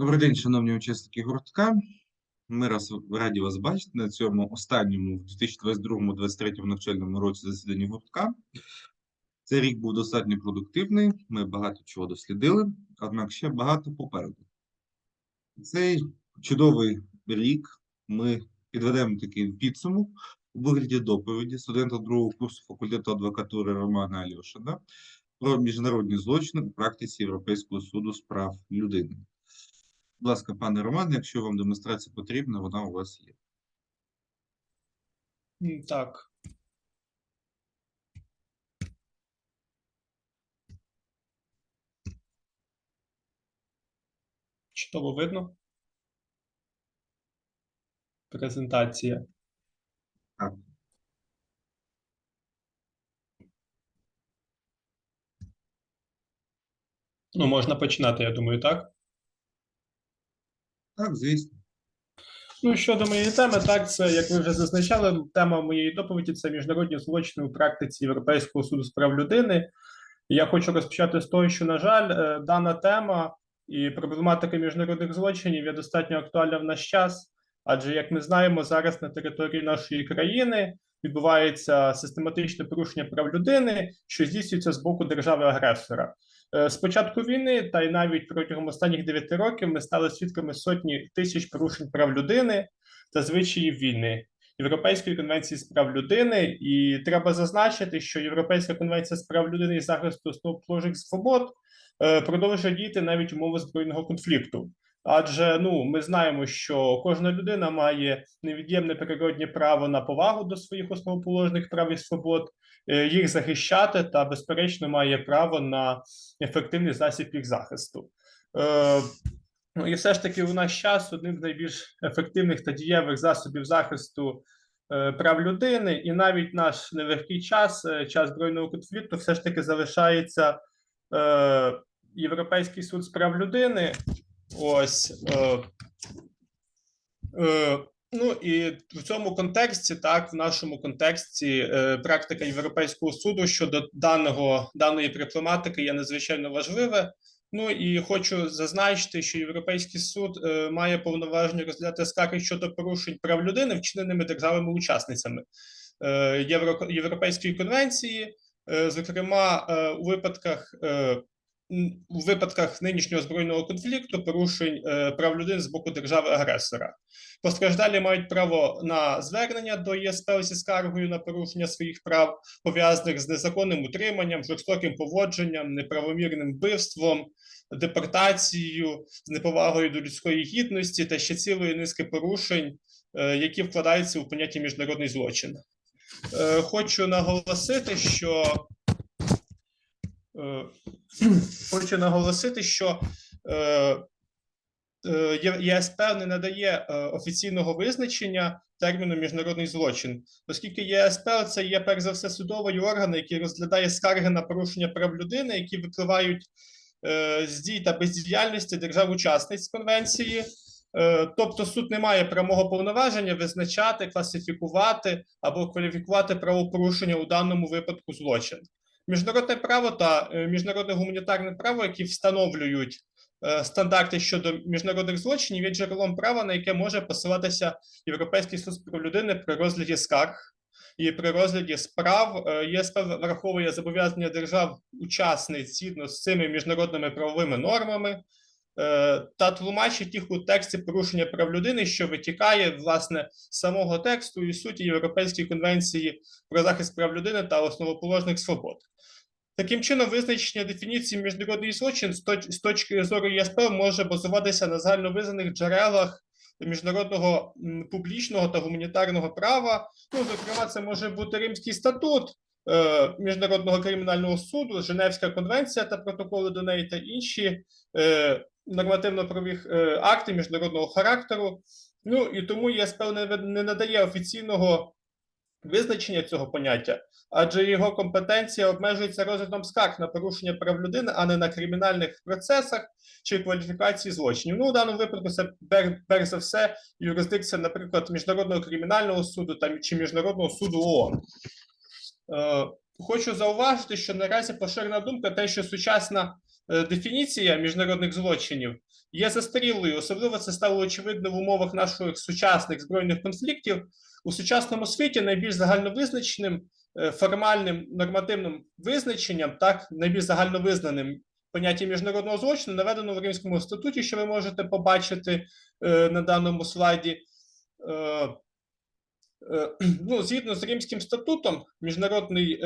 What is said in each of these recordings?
Добрий день, шановні учасники гуртка. Ми раз раді вас бачити на цьому останньому в 2022-2023 навчальному році засіданні гуртка. Цей рік був достатньо продуктивний, ми багато чого дослідили, однак ще багато попереду. Цей чудовий рік ми підведемо такий підсумок у вигляді доповіді студента другого курсу факультету адвокатури Романа Альошина про міжнародні злочини у практиці Європейського суду з прав людини. Будь ласка, пане Роман, якщо вам демонстрація потрібна, вона у вас є. Так. Чудово видно? Презентація. Так. Ну, можна починати, я думаю, так? Так, звісно. Ну, щодо моєї теми, так, це, як ви вже зазначали, тема моєї доповіді це міжнародні злочини у практиці Європейського суду з прав людини. Я хочу розпочати з того, що, на жаль, е, дана тема і проблематика міжнародних злочинів є достатньо актуальна в наш час, адже, як ми знаємо, зараз на території нашої країни відбувається систематичне порушення прав людини, що здійснюється з боку держави-агресора. Е, З початку війни, та й навіть протягом останніх 9 років, ми стали свідками сотні тисяч порушень прав людини та звичаїв війни. Європейської конвенції з прав людини, і треба зазначити, що Європейська конвенція з прав людини і захисту основоположних свобод е, продовжує діяти навіть умови збройного конфлікту. Адже ну ми знаємо, що кожна людина має невід'ємне природнє право на повагу до своїх основоположних прав і свобод, їх захищати та, безперечно, має право на ефективний засіб їх захисту. Е, Ну і все ж таки, у наш час одним з найбільш ефективних та дієвих засобів захисту е, прав людини, і навіть наш нелегкий час, е, час збройного конфлікту, все ж таки залишається е, Європейський суд з прав людини. Ось. Е, е, Ну і в цьому контексті, так, в нашому контексті, е, практика Європейського суду щодо даного даної проблематики є надзвичайно важливе. Ну і хочу зазначити, що Європейський суд е, має повноваження розглядати скарги щодо порушень прав людини, вчиненими державами-учасницями е, Євро, Європейської конвенції, зокрема у випадках. У випадках нинішнього збройного конфлікту порушень е, прав людини з боку держави-агресора. Постраждалі мають право на звернення до ЄСП зі скаргою на порушення своїх прав, пов'язаних з незаконним утриманням, жорстоким поводженням, неправомірним вбивством, депортацією, з неповагою до людської гідності та ще цілої низки порушень, е, які вкладаються у поняття міжнародний злочин. Е, Хочу наголосити, що хочу наголосити, що е, е, ЄСП не надає е, офіційного визначення терміну міжнародний злочин, оскільки ЄСП це є перш за все судовий орган, який розглядає скарги на порушення прав людини, які випливають е, з дій та бездіяльності держав-учасниць конвенції. Е, Тобто суд не має прямого повноваження визначати, класифікувати або кваліфікувати правопорушення у даному випадку злочин. Міжнародне право та е, міжнародне гуманітарне право, які встановлюють е, стандарти щодо міжнародних злочинів, є джерелом права, на яке може посилатися Європейський суд про людини при розгляді скарг і при розгляді справ. Е, ЄСП враховує зобов'язання держав-учасниць згідно з цими міжнародними правовими нормами та тлумачить їх у тексті порушення прав людини, що витікає власне з самого тексту і суті Європейської конвенції про захист прав людини та основоположних свобод. Таким чином, визначення дефініції міжнародний злочин з точки зору ЄСП може базуватися на загальновизнаних джерелах міжнародного публічного та гуманітарного права. Ну, зокрема, це може бути Римський статут е, Міжнародного кримінального суду, Женевська конвенція та протоколи до неї та інші е, нормативно-правових е, акти міжнародного характеру. Ну і тому ЄСП не, не надає офіційного визначення цього поняття, адже його компетенція обмежується розглядом скарг на порушення прав людини, а не на кримінальних процесах чи кваліфікації злочинів. Ну, у даному випадку це перш за все юрисдикція, наприклад, міжнародного кримінального суду та чи міжнародного суду ООН. Е, Хочу зауважити, що наразі поширена думка те, що сучасна дефініція міжнародних злочинів є застарілою. Особливо це стало очевидно в умовах наших сучасних збройних конфліктів. У сучасному світі найбільш загальновизначеним е, формальним нормативним визначенням, так найбільш загальновизнаним поняття міжнародного злочину наведено в Римському статуті, що ви можете побачити е, на даному слайді. Е, ну, згідно з Римським статутом е,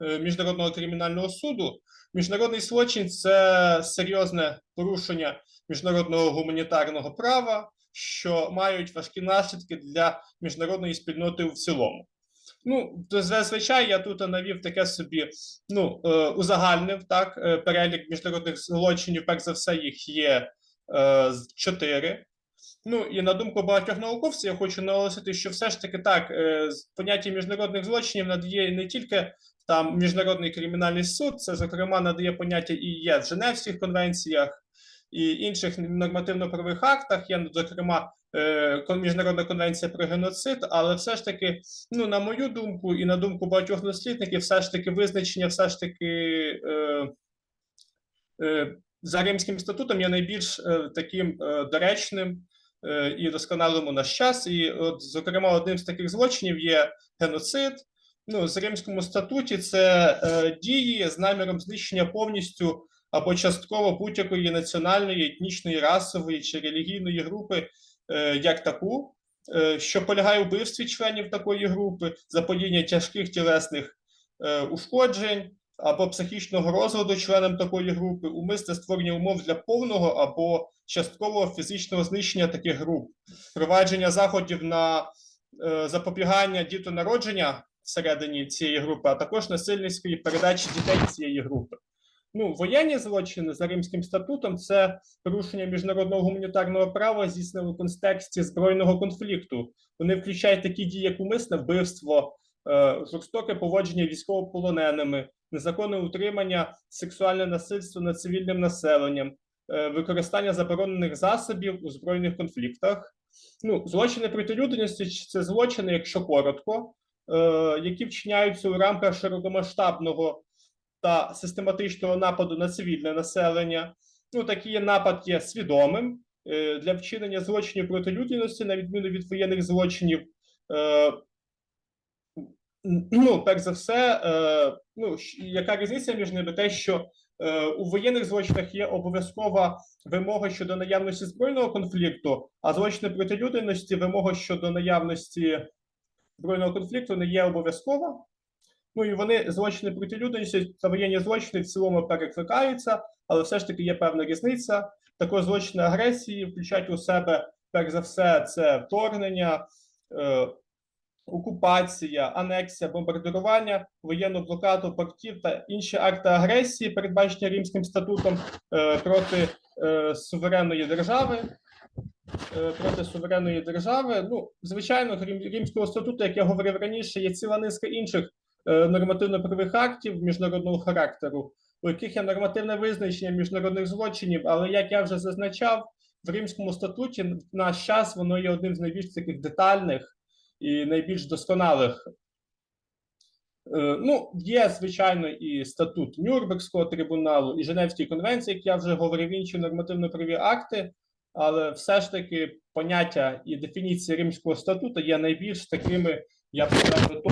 е, міжнародного кримінального суду, міжнародний злочин це серйозне порушення міжнародного гуманітарного права, що мають важкі наслідки для міжнародної спільноти в цілому. Ну, зазвичай я тут навів таке собі, ну, узагальнив так, перелік міжнародних злочинів, перш за все, їх є чотири. Ну і на думку багатьох науковців, я хочу наголосити, що все ж таки так, е, поняття міжнародних злочинів надає не тільки там міжнародний кримінальний суд, це зокрема надає поняття і є в Женевських конвенціях і інших нормативно-правових актах. Є зокрема е, міжнародна конвенція про геноцид, але все ж таки, ну на мою думку, і на думку багатьох дослідників, все ж таки визначення, все ж таки. Е, е, за Римським статутом є найбільш е, таким е, доречним і досконалим у наш час. І, от, зокрема, одним з таких злочинів є геноцид. Ну, з Римському статуті це е, дії з наміром знищення повністю або частково будь-якої національної, етнічної, расової чи релігійної групи е, як таку, е, що полягає вбивстві членів такої групи, заподіяння тяжких тілесних е, ушкоджень або психічного розладу членам такої групи, умисне створення умов для повного або часткового фізичного знищення таких груп, провадження заходів на е, запобігання дітонародження всередині цієї групи, а також насильницької передачі дітей цієї групи. Ну, воєнні злочини за Римським статутом це порушення міжнародного гуманітарного права, здійснене в контексті збройного конфлікту. Вони включають такі дії, як умисне вбивство, жорстоке поводження військовополоненими, незаконне утримання, сексуальне насильство над цивільним населенням, е, використання заборонених засобів у збройних конфліктах. Ну, злочини проти людяності це злочини, якщо коротко, е, які вчиняються у рамках широкомасштабного та систематичного нападу на цивільне населення. Ну, такий напад є свідомим е, для вчинення злочинів проти людяності, на відміну від воєнних злочинів. Ну, перш за все, е, ну, яка різниця між ними? Те, що е, у воєнних злочинах є обов'язкова вимога щодо наявності збройного конфлікту, а злочини проти людяності вимога щодо наявності збройного конфлікту не є обов'язкова. Ну і вони злочини проти людяності та воєнні злочини в цілому перекликаються, але все ж таки є певна різниця. Також злочини агресії включають у себе, перш за все, це вторгнення, е, окупація, анексія, бомбардирування, воєнну блокаду портів та інші акти агресії, передбачені Римським статутом е, проти е, суверенної держави. е, Проти суверенної держави. Ну, звичайно, крім Римського статуту, як я говорив раніше, є ціла низка інших нормативно-правових актів міжнародного характеру, у яких є нормативне визначення міжнародних злочинів, але як я вже зазначав, в Римському статуті в наш час воно є одним з найбільш таких детальних і найбільш досконалих. Е, Ну, є, звичайно, і статут Нюрнбергського трибуналу, і Женевські конвенції, як я вже говорив, інші нормативно-праві акти, але все ж таки поняття і дефініції Римського статуту є найбільш такими, я б сказав,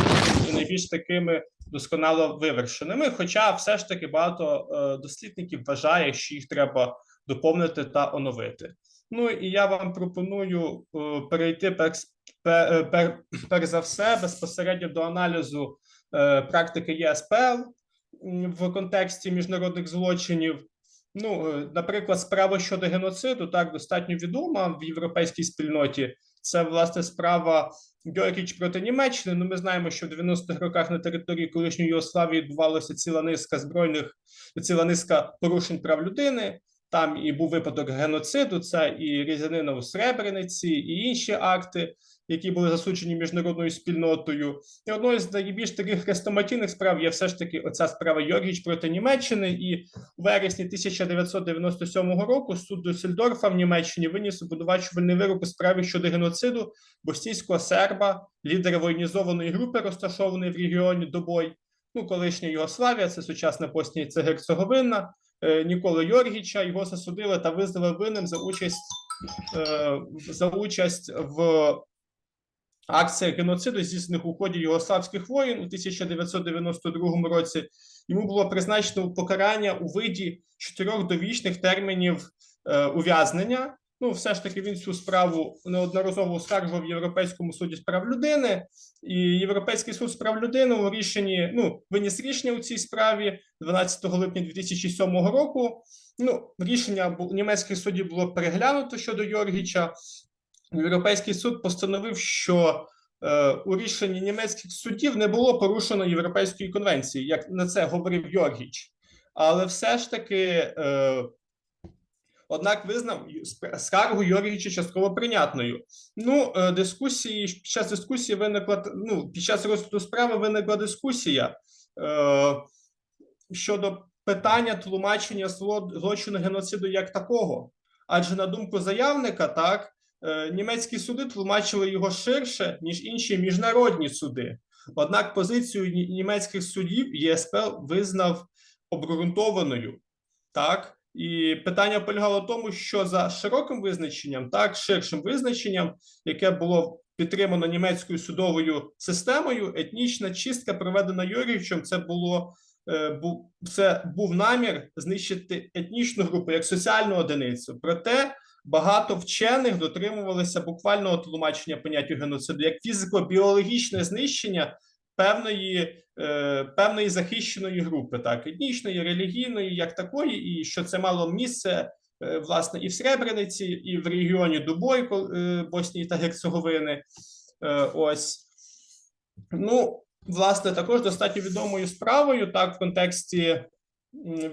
і найбільш такими досконало вивершеними. Хоча все ж таки багато е, дослідників вважає, що їх треба доповнити та оновити. Ну і я вам пропоную е, перейти е, пер, перш за все безпосередньо до аналізу е, практики ЄСПЛ в контексті міжнародних злочинів. Ну, наприклад, справа щодо геноциду так достатньо відома в європейській спільноті. Це власне справа Георгіч проти Німеччини. Ну, ми знаємо, що в 90-х роках на території колишньої Югославії відбувалося ціла низка збройних, ціла низка порушень прав людини. Там і був випадок геноциду, це і різанина у Сребрениці, і інші акти, які були засуджені міжнародною спільнотою. І одною з найбільш таких хрестоматійних справ є все ж таки оця справа Йоргіч проти Німеччини. І у вересні 1997 року суд Дюссельдорфа в Німеччині виніс обвинувачувальний вирок у справі щодо геноциду бостійського серба, лідера воєнізованої групи, розташованої в регіоні Добой. Ну, колишня Югославія, це сучасна Боснія і Герцеговина, Ніколи Йоргіча. Його засудили та визнали винним за участь е, за участь в акціях геноциду, здійснених у ході югославських воїн у 1992 році. Йому було призначено покарання у виді чотирьох довічних термінів е, ув'язнення. Ну, все ж таки, він цю справу неодноразово оскаржував Європейському суді з прав людини, і Європейський суд з прав людини у рішенні ну виніс рішення у цій справі 12 липня 2007 року. Ну, рішення німецьких судів було переглянуто щодо Йоргіча. Європейський суд постановив, що е, у рішенні німецьких судів не було порушено Європейської конвенції, як на це говорив Йоргіч. Але все ж таки, е, однак визнав скаргу Йоргіча частково прийнятною. Ну, е, дискусії під час дискусії виникла ну, під час розгляду справи виникла дискусія е, щодо питання тлумачення зло- злочину геноциду як такого. Адже на думку заявника, так е, німецькі суди тлумачили його ширше ніж інші міжнародні суди. Однак позицію німецьких судів ЄСПЛ визнав обґрунтованою. Так, і питання полягало в тому, що за широким визначенням, так ширшим визначенням, яке було підтримано німецькою судовою системою, етнічна чистка, проведена Юрійовичем, це було е, це був намір знищити етнічну групу як соціальну одиницю. Проте багато вчених дотримувалися буквального тлумачення поняття геноциду як фізико-біологічне знищення певної, е, певної захищеної групи, так етнічної, релігійної, як такої, і що це мало місце. е, Власне, і в Сребрениці, і в регіоні Дубойко е, Боснії та Герцеговини. Ось ну, власне, також достатньо відомою справою, так, в контексті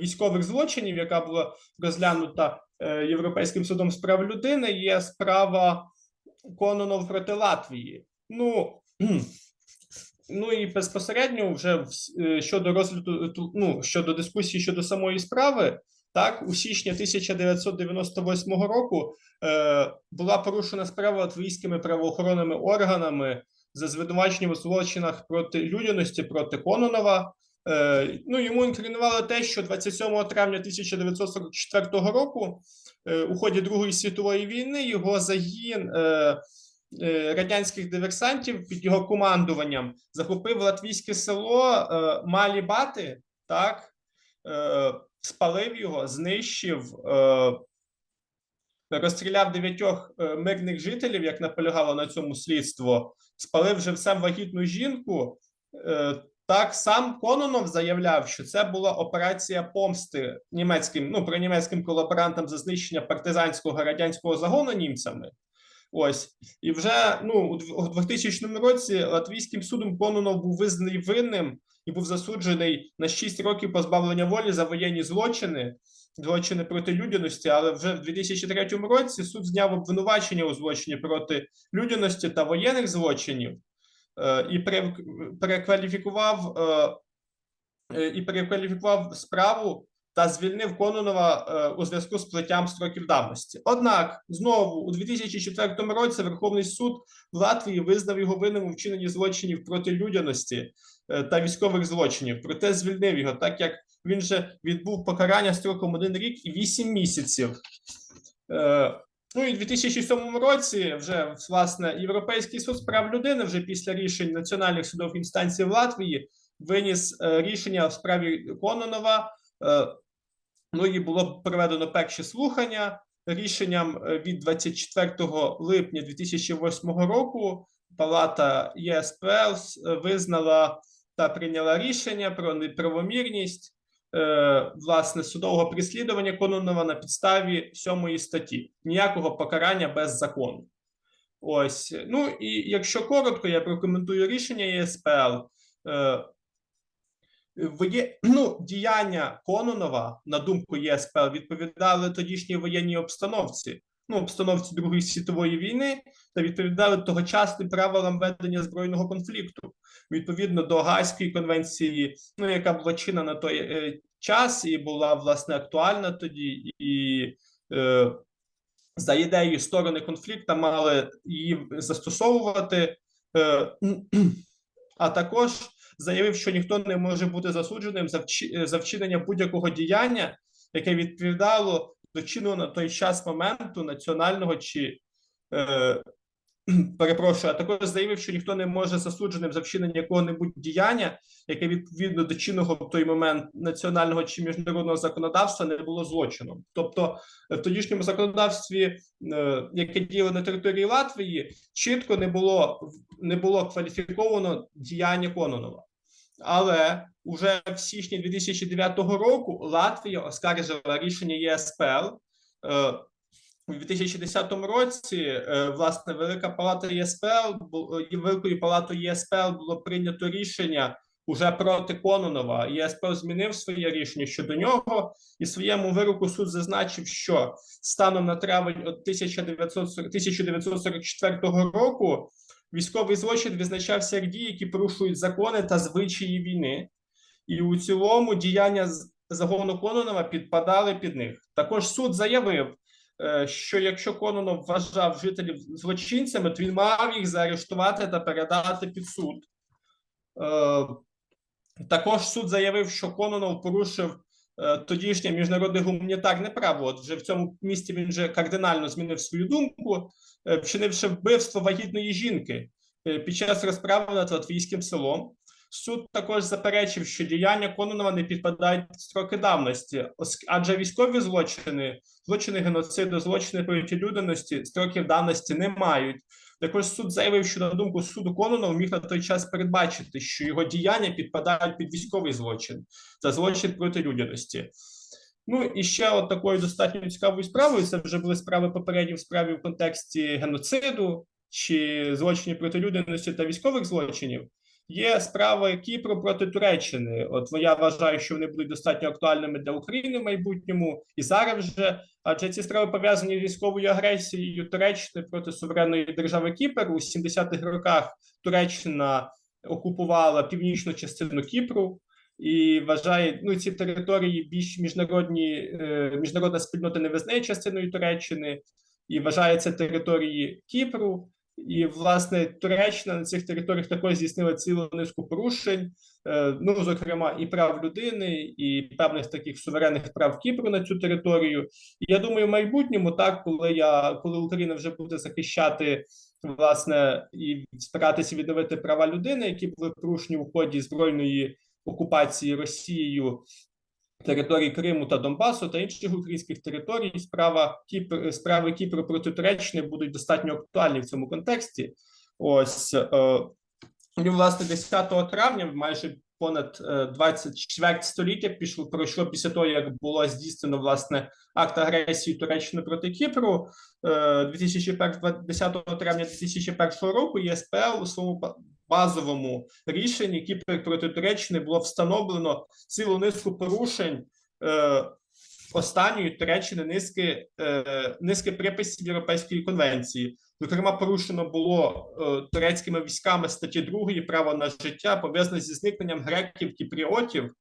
військових злочинів, яка була розглянута Європейським судом з прав людини, є справа Кононов проти Латвії. Ну, ну і безпосередньо вже е, щодо розгляду, ну, щодо дискусії щодо самої справи, так, у січні 1998 року е, була порушена справа латвійськими правоохоронними органами за звинуваченням у злочинах проти людяності проти Кононова. Е, ну, йому інкримінували те, що 27 травня 1944 року е, у ході Другої світової війни його загін е, е, радянських диверсантів під його командуванням захопив латвійське село е, Малі Бати, так, е, спалив його, знищив, е, розстріляв дев'ятьох е, мирних жителів, як наполягало на цьому слідство, спалив живцем вагітну жінку. Е, так сам Кононов заявляв, що це була операція помсти німецьким, ну про німецьким колаборантам за знищення партизанського радянського загону німцями. Ось і вже ну у 2000 році латвійським судом Кононов був визнаний винним і був засуджений на 6 років позбавлення волі за воєнні злочини, злочини проти людяності. Але вже в 2003 році суд зняв обвинувачення у злочині проти людяності та воєнних злочинів е, і пере- перекваліфікував е, е, і перекваліфікував справу та звільнив Кононова е, у зв'язку з плиттям строків давності. Однак знову у 2004 році Верховний суд в Латвії визнав його винним у вчиненні злочинів проти людяності е, та військових злочинів. Проте звільнив його, так як він же відбув покарання строком один рік і вісім місяців. Е, Ну і в 2007 році вже власне Європейський суд з прав людини вже після рішень національних судових інстанцій в Латвії виніс рішення в справі Кононова. Е, ну і було проведено перші слухання рішенням е, від 24 липня 2008 року. Палата ЄСПЛ е, визнала та прийняла рішення про неправомірність власне судового переслідування Кононова на підставі сьомої статті ніякого покарання без закону. Ось ну і якщо коротко, я прокоментую рішення ЄСПЛ. Е, воє... ну, діяння Кононова, на думку ЄСПЛ, відповідали тодішній воєнній обстановці, ну, обстановці Другої світової війни, та відповідали тогочасним правилам ведення збройного конфлікту. Відповідно до Гаазької конвенції, ну яка була чинна на той е, час і була власне актуальна тоді, і е, за ідеєю сторони конфлікту мали її застосовувати, е, а також заявив, що ніхто не може бути засудженим за, за вчинення будь-якого діяння, яке відповідало до чинного на той час моменту національного чи е, перепрошую, а також заявив, що ніхто не може засудженим за вчинення якого-небудь діяння, яке відповідно до чинного в той момент національного чи міжнародного законодавства не було злочином. Тобто в тодішньому законодавстві, е, яке діяло на території Латвії, чітко не було не було кваліфіковано діяння Кононова. Але уже в січні 2009 року Латвія оскаржила рішення ЄСПЛ. Е, у 2010 році е, власне Велика Палата ЄСПЛ е, Великою палатою ЄСПЛ було прийнято рішення уже проти Кононова. ЄСПЛ змінив своє рішення щодо нього, і своєму вироку суд зазначив, що станом на травень от 1940 1944 року військовий злочин визначався як дії, які порушують закони та звичаї війни, і у цілому діяння загону Кононова підпадали під них. Також суд заявив, е, що якщо Кононов вважав жителів злочинцями, то він мав їх заарештувати та передати під суд. Е, Також суд заявив, що Кононов порушив тодішнє міжнародне гуманітарне право. От вже в цьому місці він вже кардинально змінив свою думку, е, вчинивши вбивство вагітної жінки е, під час розправи над латвійським селом. Суд також заперечив, що діяння Кононова не підпадають під строки давності, адже військові злочини, злочини геноциду, злочини проти людяності строків давності не мають. Також суд заявив, що на думку суду Кононов міг на той час передбачити, що його діяння підпадають під військовий злочин та злочин проти людяності. Ну і ще от такою достатньо цікавою справою. Це вже були справи попередні в справі в контексті геноциду чи злочинів проти людяності та військових злочинів. Є справа Кіпру проти Туреччини. От я вважаю, що вони будуть достатньо актуальними для України в майбутньому і зараз вже. Адже ці справи пов'язані з військовою агресією Туреччини проти суверенної держави Кіпр. У 70-х роках Туреччина окупувала північну частину Кіпру і вважає, ну ці території більш міжнародні, е, міжнародна спільнота не визнає частиною Туреччини і вважає це території Кіпру. І власне Туреччина на цих територіях також здійснила цілу низку порушень, е, ну зокрема і прав людини, і певних таких суверенних прав Кіпру на цю територію. І я думаю, в майбутньому, так коли я коли Україна вже буде захищати власне і старатися відновити права людини, які були порушені у ході збройної окупації Росією території Криму та Донбасу та інших українських територій, справа Кіпр, справи Кіпру проти Туреччини будуть достатньо актуальні в цьому контексті. Ось е, і, власне, 10 травня, майже понад е, 20 чверть століття пішло пройшло після того, як було здійснено власне акт агресії Туреччини проти Кіпру. Е, 2001, 10 травня 2001 року ЄСПЛ у своєму базовому рішенні Кіпр проти Туреччини було встановлено цілу низку порушень е, останньої Туреччини низки, е, низки приписів Європейської конвенції. Зокрема, порушено було е, турецькими військами статті 2 право на життя пов'язане зі зникненням греків кіпріотів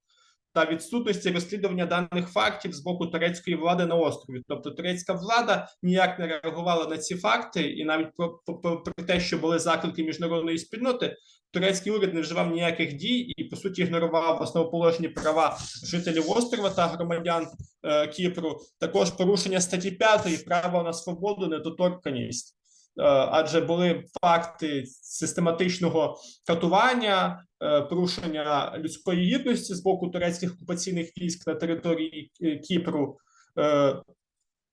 та відсутності розслідування даних фактів з боку турецької влади на острові. Тобто турецька влада ніяк не реагувала на ці факти, і навіть про, про, про те, що були заклики міжнародної спільноти, турецький уряд не вживав ніяких дій і по суті ігнорував основоположні права жителів острова та громадян е, Кіпру. Також порушення статті 5 права на свободу, недоторканість. Е, Адже були факти систематичного катування, е, порушення людської гідності з боку турецьких окупаційних військ на території Кіпру, е,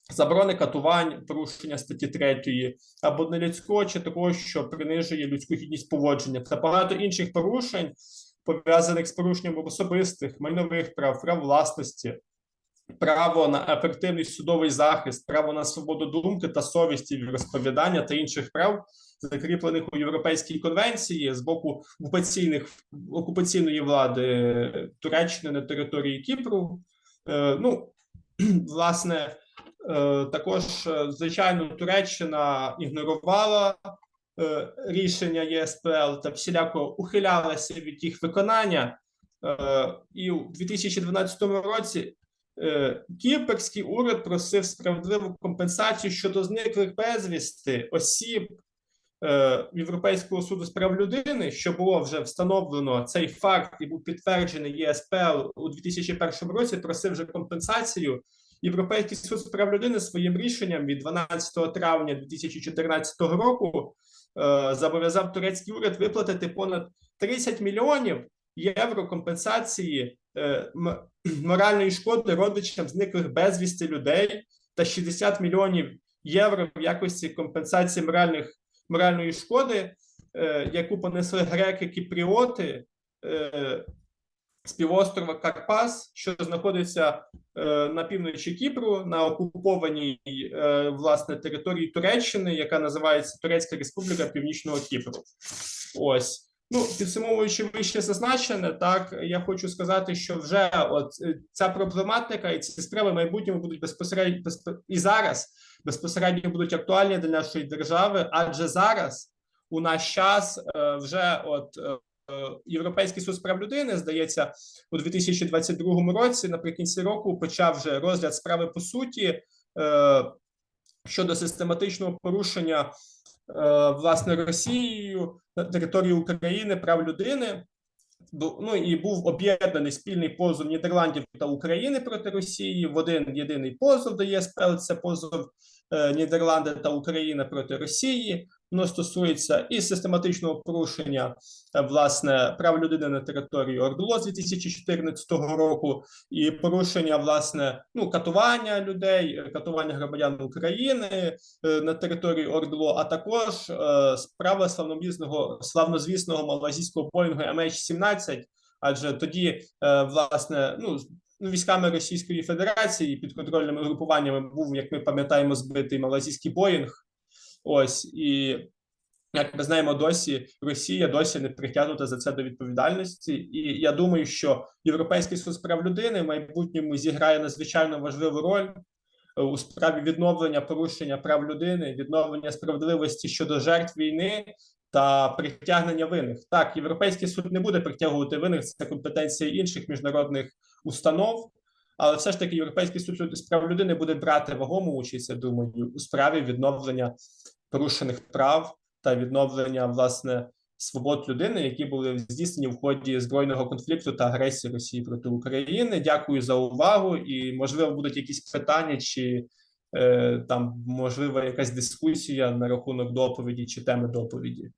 заборони катувань, порушення статті 3 або нелюдського чи такого, що принижує людську гідність поводження та багато інших порушень, пов'язаних з порушенням особистих, майнових прав, прав власності, право на ефективний судовий захист, право на свободу думки та совісті, розповідання та інших прав, закріплених у Європейській конвенції з боку окупаційних окупаційної влади Туреччини на території Кіпру. Е, ну, власне, е, також, е, звичайно, Туреччина ігнорувала е, рішення ЄСПЛ та всіляко ухилялася від їх виконання. Е, і у 2012 році Кіпрський уряд просив справедливу компенсацію щодо зниклих безвісти осіб, е, Європейського суду з прав людини, що було вже встановлено цей факт і був підтверджений ЄСПЛ у 2001 році, просив вже компенсацію. Європейський суд з прав людини своїм рішенням від 12 травня 2014 року е, зобов'язав турецький уряд виплатити понад 30 мільйонів євро компенсації е, моральної шкоди родичам зниклих безвісти людей та 60 мільйонів євро в якості компенсації моральних моральної шкоди, е, яку понесли греки кіпріоти е, з півострова Карпас, що знаходиться е, на півночі Кіпру, на окупованій е, власне території Туреччини, яка називається Турецька Республіка Північного Кіпру. Ось. Ну, підсумовуючи вище зазначене, так я хочу сказати, що вже от е, ця проблематика і ці справи в майбутньому будуть безпосередньо безпо- і зараз безпосередньо будуть актуальні для нашої держави, адже зараз у наш час е, вже от е, Європейський суд з прав людини, здається, у 2022 році, наприкінці року, почав вже розгляд справи по суті щодо систематичного порушення власне Росією на території України прав людини. Ну і був об'єднаний спільний позов Нідерландів та України проти Росії в один єдиний позов до ЄСПЛ. Це позов е, Нідерланди та України проти Росії. Воно стосується і систематичного порушення е, власне прав людини на території ОРДЛО з 2014 року, і порушення власне ну катування людей, катування громадян України е, на території ОРДЛО, а також е, справа славнозвісного славнозвісного малазійського боїнгу MH17, адже тоді власне ну. ну, Військами Російської Федерації під контрольними групуваннями був, як ми пам'ятаємо, збитий малазійський Боїнг. Ось і як ми знаємо, досі Росія досі не притягнута за це до відповідальності. І я думаю, що Європейський суд з прав людини в майбутньому зіграє надзвичайно важливу роль е, у справі відновлення порушення прав людини, відновлення справедливості щодо жертв війни та притягнення винних. Так, Європейський суд не буде притягувати винних, це компетенція інших міжнародних установ. Але все ж таки Європейський суд з прав людини буде брати вагому участь, я думаю, у справі відновлення порушених прав та відновлення власне свобод людини, які були здійснені в ході збройного конфлікту та агресії Росії проти України. Дякую за увагу. І можливо будуть якісь питання, чи е, там можливо якась дискусія на рахунок доповіді чи теми доповіді.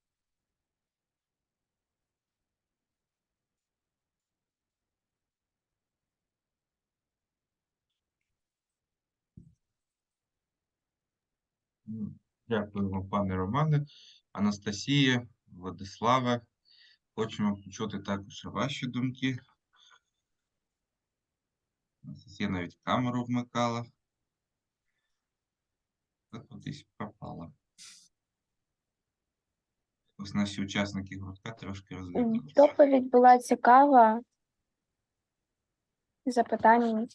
Дякуємо, пане Романе, Анастасія, Владиславе. Хочемо почути також ваші думки. Анастасія навіть камеру вмикала. Та кудись пропала. Ось наші учасники гуртка трошки розглянулися. Доповідь була цікава. Запитань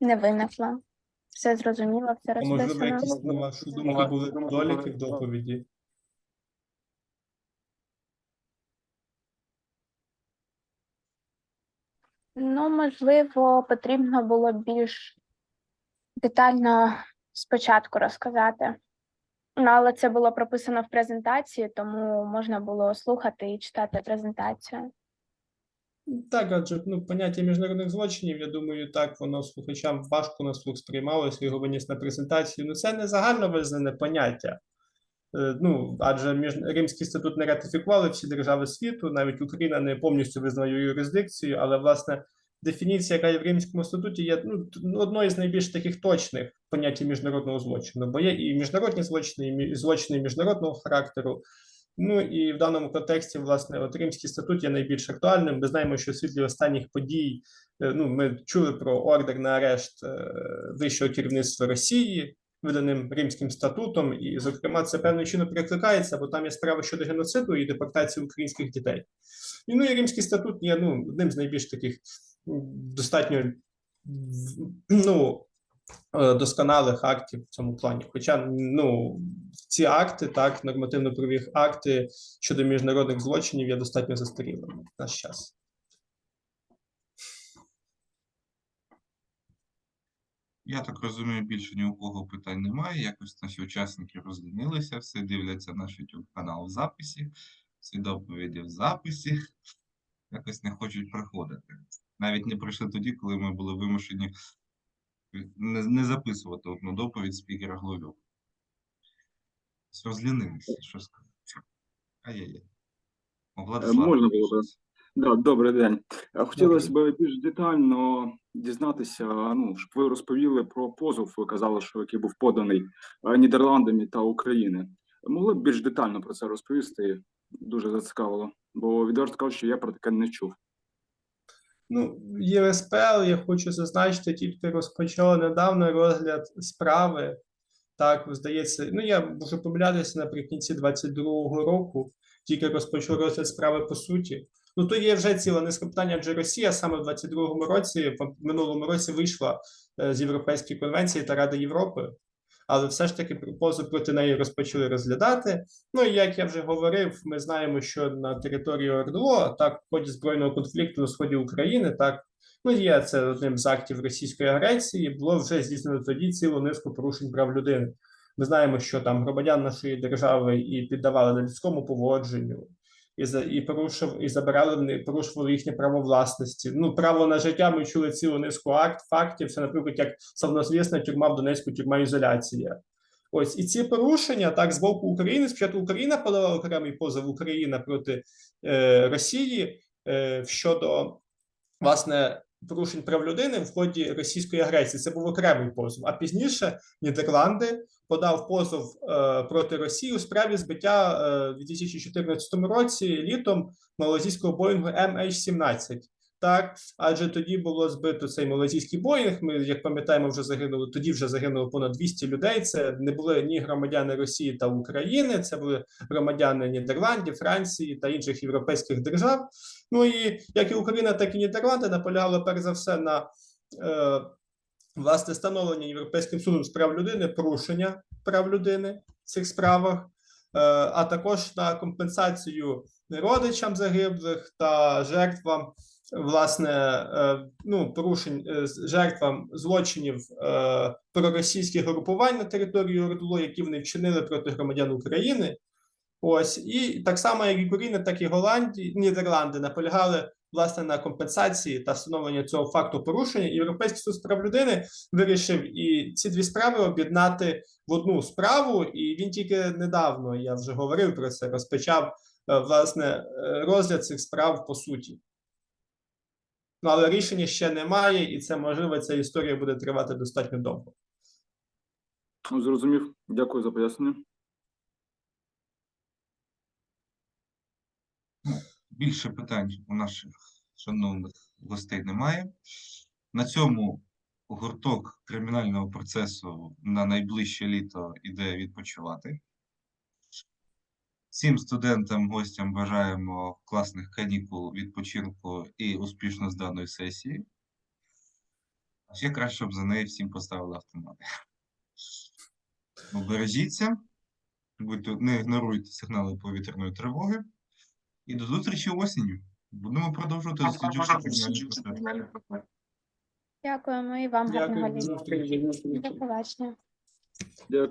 не виникло. Все зрозуміло, все А можливо, розписано. якісь на вашу думку були доліки в доповіді. Ну, можливо, потрібно було більш детально спочатку розказати. Ну, але це було прописано в презентації, тому можна було слухати і читати презентацію. Так, адже ну, поняття міжнародних злочинів, я думаю, так воно слухачам важко на слух сприймалося, його виніс на презентацію. Ну, це не загально визнане поняття. Е, Ну, адже між... Римський статут не ратифікували всі держави світу, навіть Україна не повністю визнає юрисдикцію, але власне дефініція, яка є в Римському статуті, є ну, ну, одною з найбільш таких точних поняття міжнародного злочину, бо є і міжнародні злочини, і злочини міжнародного характеру. Ну і в даному контексті, власне, от Римський статут є найбільш актуальним. Ми знаємо, що у світлі останніх подій, е, ну, ми чули про ордер на арешт е, вищого керівництва Росії, виданим Римським статутом, і, зокрема, це певним чином перекликається, бо там є справа щодо геноциду і депортації українських дітей. І ну і Римський статут є ну, одним з найбільш таких достатньо ну, досконалих актів в цьому плані. Хоча ну, ці акти, так, нормативно-правові акти щодо міжнародних злочинів є достатньо застарілими в наш час. Я так розумію, більше ні у кого питань немає. Якось наші учасники розлінилися, все дивляться наш YouTube канал в записі, всі доповіді в записі. Якось не хочуть приходити. Навіть не прийшли тоді, коли ми були вимушені не, не записувати одну доповідь спікера Гловюк. Розлінилися, що сказати. Ай-яй-яй. Е, Можна було б. Да, добрий день. Е, Хотілося б більш детально дізнатися, ну, щоб ви розповіли про позов, ви казали, що який був поданий е, Нідерландами та України. Могли б більш детально про це розповісти? Дуже зацікавило, бо відверто кажучи, що я про таке не чув. Ну, ЄСПЛ, я хочу зазначити, тільки розпочала недавно розгляд справи. Так, здається, ну я можу помилятися наприкінці 22-го року, тільки розпочав розгляд справи по суті. Ну, то є вже ціла низка питань, адже Росія саме в 22-му році, в минулому році вийшла е, з Європейської конвенції та Ради Європи, але все ж таки позов проти неї розпочали розглядати. Ну і як я вже говорив, ми знаємо, що на території ОРДЛО, так, в ході збройного конфлікту на сході України, так, ну є це одним з актів російської агресії, було вже здійснено тоді цілу низку порушень прав людини. Ми знаємо, що там громадян нашої держави і піддавали людському поводженню, і за і порушив, і забирали порушували їхнє право власності. Ну, право на життя ми чули цілу низку акт, фактів. Це, наприклад, як славнозвісна тюрма в Донецьку, тюрма ізоляція. Ось і ці порушення так з боку України. Спочатку Україна подала окремий позов Україна проти е, Росії е, щодо власне порушень прав людини в ході російської агресії. Це був окремий позов. А пізніше Нідерланди подав позов е, проти Росії у справі збиття е, в 2014 році літом малазійського боїнгу MH17. Так, адже тоді було збито цей малазійський боїнг. Ми, як пам'ятаємо, вже загинули. Тоді вже загинуло понад 200 людей. Це не були ні громадяни Росії та України, це були громадяни Нідерландів, Франції та інших європейських держав. Ну і як і Україна, так і Нідерланди наполягали перш за все на е, власне встановлення Європейським судом з прав людини, порушення прав людини в цих справах, е, а також на компенсацію родичам загиблих та жертвам. Власне, е, ну порушень е, жертвам злочинів е, проросійських групувань на території ОРДЛО, які вони вчинили проти громадян України. Ось і так само, як і Україна, так і Голландія, Нідерланди наполягали власне на компенсації та встановлення цього факту порушення. Європейський суд з прав людини вирішив і ці дві справи об'єднати в одну справу. І він тільки недавно, я вже говорив про це, розпочав власне розгляд цих справ по суті. Ну, але рішення ще немає, і це можливо, ця історія буде тривати достатньо довго. Ну, Зрозумів. Дякую за пояснення. Більше питань у наших шановних гостей немає. На цьому гурток кримінального процесу на найближче літо іде відпочивати. Всім студентам, гостям бажаємо класних канікул, відпочинку і успішно зданої сесії. А ще краще, щоб за неї всім поставили автомати. Бережіться, будьте, не ігноруйте сигнали повітряної тривоги. І до зустрічі осінню. Будемо продовжувати досліджувати. Дякуємо і вам гарного Дякую. літа. До побачення. Дякую.